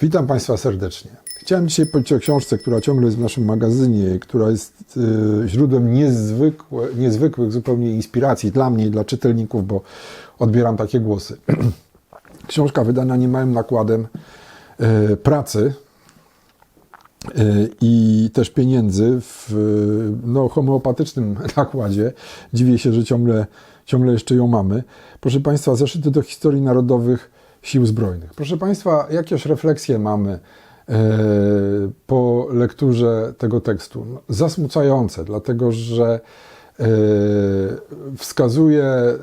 Witam Państwa serdecznie. Chciałem dzisiaj powiedzieć o książce, która ciągle jest w naszym magazynie, która jest y, źródłem niezwykłych zupełnie inspiracji dla mnie i dla czytelników, bo odbieram takie głosy. Książka wydana niemałym nakładem y, pracy y, i też pieniędzy w no, homeopatycznym nakładzie. Dziwię się, że ciągle, ciągle jeszcze ją mamy. Proszę Państwa, zeszyty do historii narodowych Sił Zbrojnych. Proszę Państwa, jakieś refleksje mamy e, po lekturze tego tekstu? No, zasmucające, dlatego że e, wskazuje e,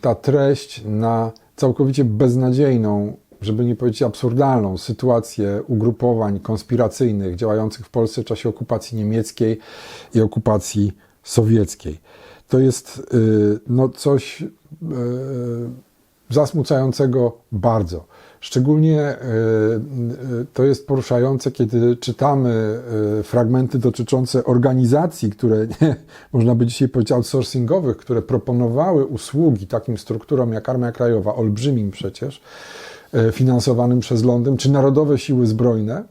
ta treść na całkowicie beznadziejną, żeby nie powiedzieć absurdalną sytuację ugrupowań konspiracyjnych działających w Polsce w czasie okupacji niemieckiej i okupacji sowieckiej. To jest no, coś zasmucającego bardzo. Szczególnie to jest poruszające, kiedy czytamy fragmenty dotyczące organizacji, które nie, można by dzisiaj powiedzieć outsourcingowych, które proponowały usługi takim strukturom jak Armia Krajowa, olbrzymim przecież, finansowanym przez Londyn, czy Narodowe Siły Zbrojne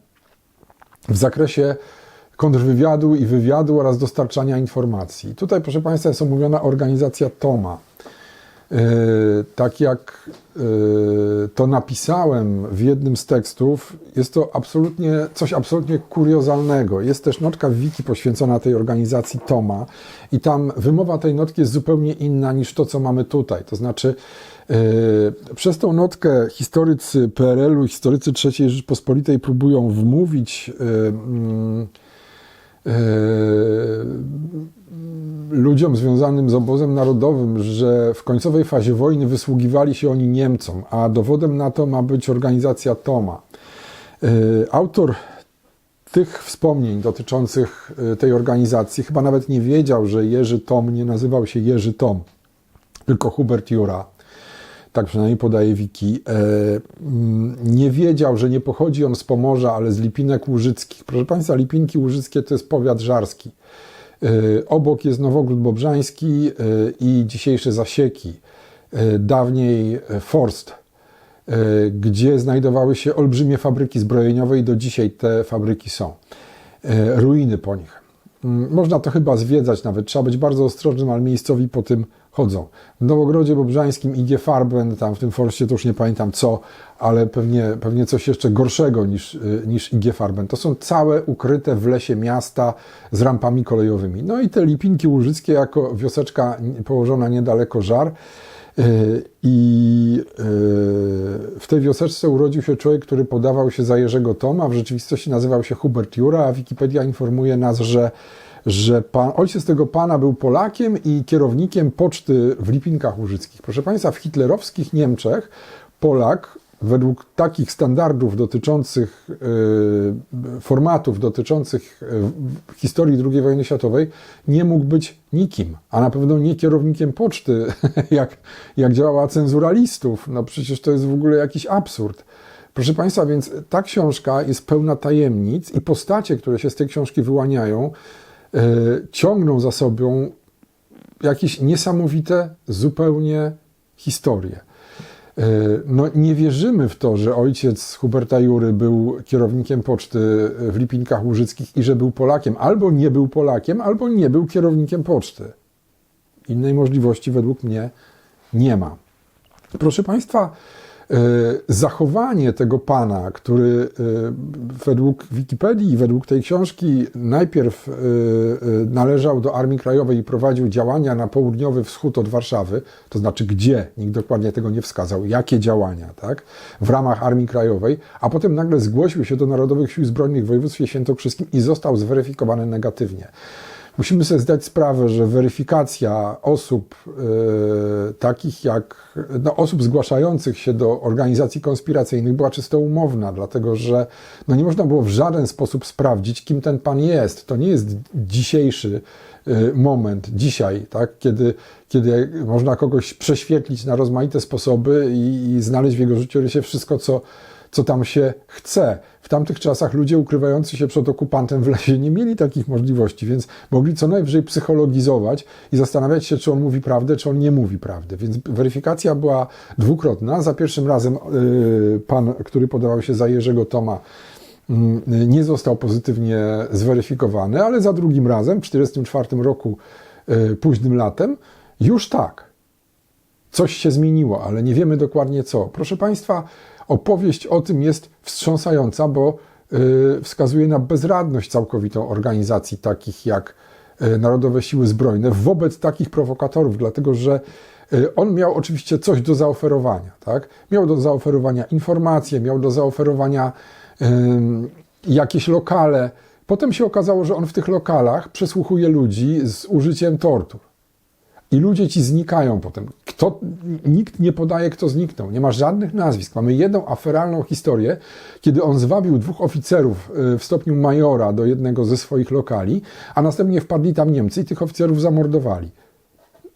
w zakresie kontrwywiadu i wywiadu oraz dostarczania informacji. Tutaj, proszę Państwa, jest omówiona organizacja TOMA. Tak jak to napisałem w jednym z tekstów, jest to absolutnie coś absolutnie kuriozalnego. Jest też notka w wiki poświęcona tej organizacji Toma i tam wymowa tej notki jest zupełnie inna niż to, co mamy tutaj. To znaczy, przez tą notkę historycy PRL-u, historycy III Rzeczpospolitej próbują wmówić ludziom związanym z obozem narodowym, że w końcowej fazie wojny wysługiwali się oni Niemcom, a dowodem na to ma być organizacja Toma. Autor tych wspomnień dotyczących tej organizacji chyba nawet nie wiedział, że Jerzy Tom nie nazywał się Jerzy Tom, tylko Hubert Jura. Tak przynajmniej podaje Wiki. Nie wiedział, że nie pochodzi on z Pomorza, ale z Lipinek Łużyckich. Proszę Państwa, Lipinki Łużyckie to jest powiat żarski. Obok jest Nowogród Bobrzański i dzisiejsze Zasieki, dawniej Forst, gdzie znajdowały się olbrzymie fabryki zbrojeniowe i do dzisiaj te fabryki są. Ruiny po nich. Można to chyba zwiedzać nawet, trzeba być bardzo ostrożnym, ale miejscowi po tym chodzą. W Nowogrodzie Bobrzańskim IG Farben, tam w tym Forstie to już nie pamiętam co, ale pewnie, pewnie coś jeszcze gorszego niż, niż IG Farben. To są całe ukryte w lesie miasta z rampami kolejowymi. No i te Lipinki Łużyckie jako wioseczka położona niedaleko Żar. I w tej wioseczce urodził się człowiek, który podawał się za Jerzego Toma, w rzeczywistości nazywał się Hubert Jura, a Wikipedia informuje nas, że że pan, ojciec tego pana był Polakiem i kierownikiem poczty w Lipinkach Łużyckich. Proszę Państwa, w hitlerowskich Niemczech Polak według takich standardów dotyczących y, formatów, dotyczących y, historii II wojny światowej, nie mógł być nikim, a na pewno nie kierownikiem poczty, jak, jak działała cenzura listów. No przecież to jest w ogóle jakiś absurd. Proszę Państwa, więc ta książka jest pełna tajemnic i postacie, które się z tej książki wyłaniają, ciągną za sobą jakieś niesamowite zupełnie historie. No, nie wierzymy w to, że ojciec Huberta Jury był kierownikiem poczty w Lipinkach Łużyckich i że był Polakiem. Albo nie był Polakiem, albo nie był kierownikiem poczty. Innej możliwości według mnie nie ma. Proszę Państwa, zachowanie tego pana, który według Wikipedii według tej książki najpierw należał do Armii Krajowej i prowadził działania na południowy wschód od Warszawy, to znaczy gdzie, nikt dokładnie tego nie wskazał, jakie działania, tak, w ramach Armii Krajowej, a potem nagle zgłosił się do Narodowych Sił Zbrojnych w województwie świętokrzyskim i został zweryfikowany negatywnie. Musimy sobie zdać sprawę, że weryfikacja osób e, takich jak no, osób zgłaszających się do organizacji konspiracyjnych była czysto umowna, dlatego że no, nie można było w żaden sposób sprawdzić, kim ten pan jest. To nie jest dzisiejszy e, moment, dzisiaj, tak, kiedy, kiedy można kogoś prześwietlić na rozmaite sposoby i, i znaleźć w jego życiorysie wszystko, co co tam się chce. W tamtych czasach ludzie ukrywający się przed okupantem w lesie nie mieli takich możliwości, więc mogli co najwyżej psychologizować i zastanawiać się, czy on mówi prawdę, czy on nie mówi prawdy. Więc weryfikacja była dwukrotna. Za pierwszym razem yy, pan, który podawał się za Jerzego Toma, mm, nie został pozytywnie zweryfikowany, ale za drugim razem, w 1944 roku, yy, późnym latem, już tak. Coś się zmieniło, ale nie wiemy dokładnie co. Proszę Państwa, opowieść o tym jest wstrząsająca, bo y, wskazuje na bezradność całkowitą organizacji takich jak y, Narodowe Siły Zbrojne wobec takich prowokatorów, dlatego że y, on miał oczywiście coś do zaoferowania. Tak? Miał do zaoferowania informacje, miał do zaoferowania jakieś lokale. Potem się okazało, że on w tych lokalach przesłuchuje ludzi z użyciem tortur. I ludzie ci znikają potem. Kto, nikt nie podaje, kto zniknął. Nie ma żadnych nazwisk. Mamy jedną aferalną historię, kiedy on zwabił dwóch oficerów y, w stopniu majora do jednego ze swoich lokali, a następnie wpadli tam Niemcy i tych oficerów zamordowali.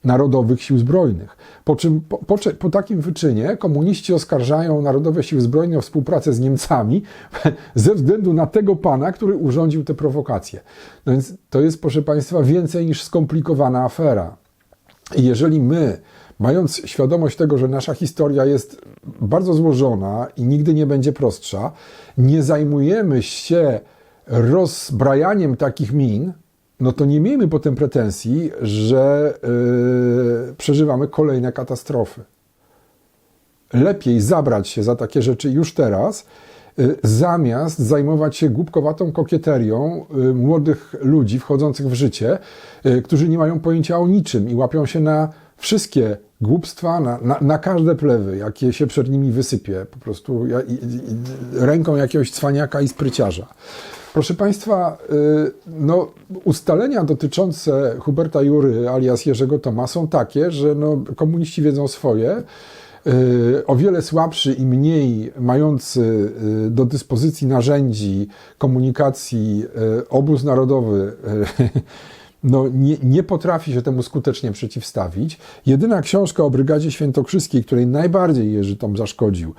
Narodowych Sił Zbrojnych. Po czym po, po, po, takim wyczynie komuniści oskarżają Narodowe Siły Zbrojne o współpracę z Niemcami ze względu na tego pana, który urządził te prowokacje. No więc to jest, proszę Państwa, więcej niż skomplikowana afera. I jeżeli my, mając świadomość tego, że nasza historia jest bardzo złożona i nigdy nie będzie prostsza, nie zajmujemy się rozbrajaniem takich min, no to nie miejmy potem pretensji, że yy, przeżywamy kolejne katastrofy. Lepiej zabrać się za takie rzeczy już teraz, yy, zamiast zajmować się głupkowatą kokieterią yy, młodych ludzi wchodzących w życie, którzy nie mają pojęcia o niczym i łapią się na wszystkie głupstwa, na, na, na, każde plewy, jakie się przed nimi wysypie, po prostu ja, i, i, ręką jakiegoś cwaniaka i spryciarza. Proszę Państwa, y, no, ustalenia dotyczące Huberta Jury alias Jerzego Toma są takie, że no, komuniści wiedzą swoje. Y, o wiele słabszy i mniej mający y, do dyspozycji narzędzi komunikacji obóz narodowy no, nie, nie, potrafi się temu skutecznie przeciwstawić. Jedyna książka o Brygadzie Świętokrzyskiej, której najbardziej Jerzy Tom zaszkodził,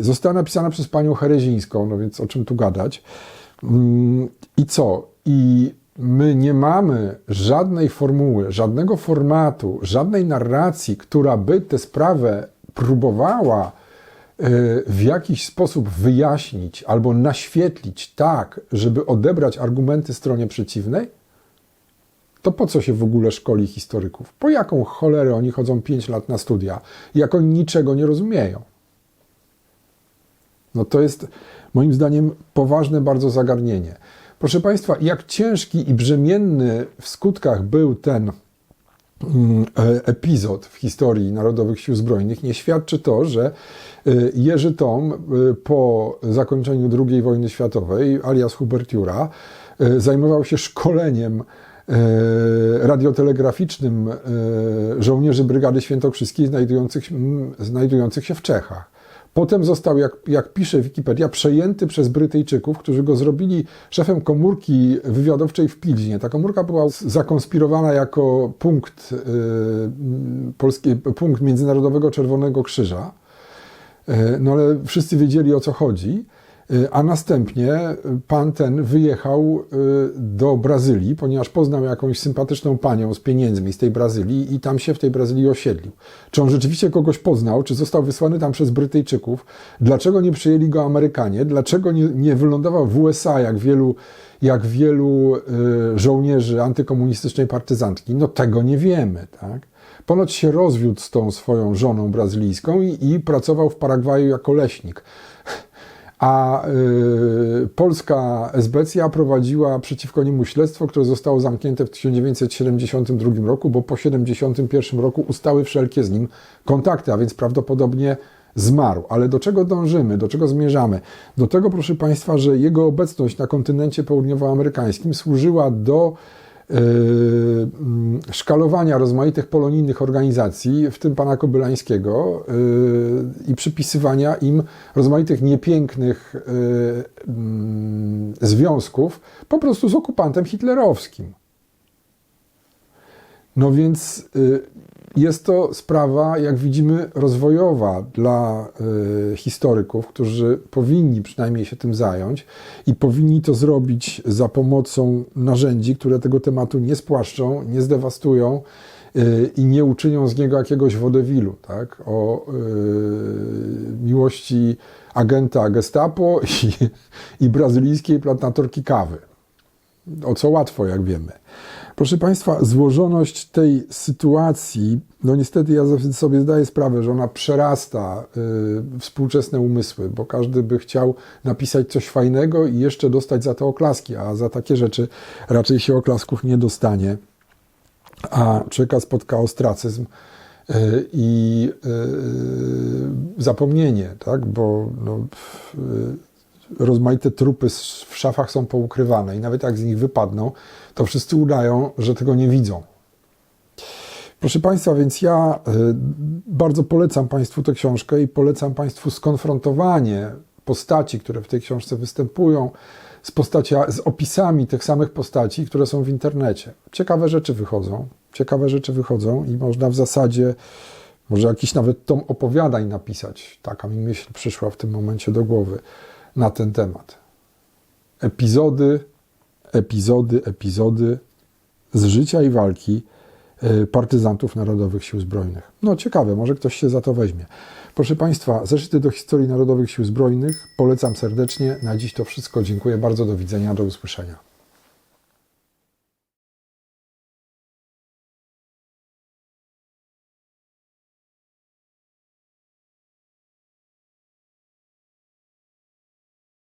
została napisana przez panią Herezińską, no więc o czym tu gadać. Mm, I co? I my nie mamy żadnej formuły, żadnego formatu, żadnej narracji, która by tę sprawę próbowała y, w jakiś sposób wyjaśnić albo naświetlić tak, żeby odebrać argumenty stronie przeciwnej, to po co się w ogóle szkoli historyków? Po jaką cholerę oni chodzą 5 lat na studia, jak oni niczego nie rozumieją? No to jest moim zdaniem poważne bardzo zagadnienie. Proszę Państwa, jak ciężki i brzemienny w skutkach był ten mm, e, epizod w historii Narodowych Sił Zbrojnych, nie świadczy to, że e, Jerzy Tom e, po zakończeniu II wojny światowej, alias Hubert Jura, zajmował się szkoleniem radiotelegraficznym żołnierzy Brygady Świętokrzyskiej znajdujących, znajdujących się w Czechach. Potem został, jak, jak pisze Wikipedia, przejęty przez Brytyjczyków, którzy go zrobili szefem komórki wywiadowczej w Pilźnie. Ta komórka była zakonspirowana jako punkt, polski, punkt Międzynarodowego Czerwonego Krzyża. Yy, no ale wszyscy wiedzieli o co chodzi. Y, a następnie pan ten wyjechał y, do Brazylii, ponieważ poznał jakąś sympatyczną panią z pieniędzmi z tej Brazylii i tam się w tej Brazylii osiedlił. Czy on rzeczywiście kogoś poznał, czy został wysłany tam przez Brytyjczyków? Dlaczego nie przyjęli go Amerykanie? Dlaczego nie, nie wylądował w USA, jak wielu, jak wielu y, żołnierzy antykomunistycznej partyzantki? No tego nie wiemy, tak? Ponoć się rozwiódł z tą swoją żoną brazylijską i, i pracował w Paragwaju jako leśnik a y, polska Esbecja prowadziła przeciwko niemu śledztwo, które zostało zamknięte w 1972 roku, bo po 1971 roku ustały wszelkie z nim kontakty, a więc prawdopodobnie zmarł. Ale do czego dążymy, do czego zmierzamy? Do tego, proszę Państwa, że jego obecność na kontynencie południowoamerykańskim służyła do szkalowania rozmaitych polonijnych organizacji, w tym pana Kobylańskiego, yy, i przypisywania im rozmaitych niepięknych yy, mm, związków po prostu z okupantem hitlerowskim. No więc Jest to sprawa, jak widzimy, rozwojowa dla y, historyków, którzy powinni przynajmniej się tym zająć i powinni to zrobić za pomocą narzędzi, które tego tematu nie spłaszczą, nie zdewastują y, i nie uczynią z niego jakiegoś wodewilu, tak? O y, miłości agenta Gestapo i, i brazylijskiej plantatorki kawy. O co łatwo, jak wiemy. Proszę Państwa, złożoność tej sytuacji, no niestety ja sobie zdaję sprawę, że ona przerasta y, współczesne umysły, bo każdy by chciał napisać coś fajnego i jeszcze dostać za to oklaski, a za takie rzeczy raczej się oklasków nie dostanie, a człowieka spotka ostracyzm y, i y, zapomnienie, tak? bo no, y, rozmaite trupy w szafach są poukrywane i nawet jak z nich wypadną, to wszyscy udają, że tego nie widzą. Proszę Państwa, więc ja y, bardzo polecam Państwu tę książkę i polecam Państwu skonfrontowanie postaci, które w tej książce występują, z, postacia, z opisami tych samych postaci, które są w internecie. Ciekawe rzeczy wychodzą, ciekawe rzeczy wychodzą i można w zasadzie, może jakiś nawet tom opowiadań napisać. Taka mi myśl przyszła w tym momencie do głowy na ten temat. Epizody, epizody, epizody z życia i walki e, partyzantów Narodowych Sił Zbrojnych. No ciekawe, może ktoś się za to weźmie. Proszę Państwa, zeszyty do historii Narodowych Sił Zbrojnych polecam serdecznie. Na dziś to wszystko. Dziękuję bardzo, do widzenia, do usłyszenia.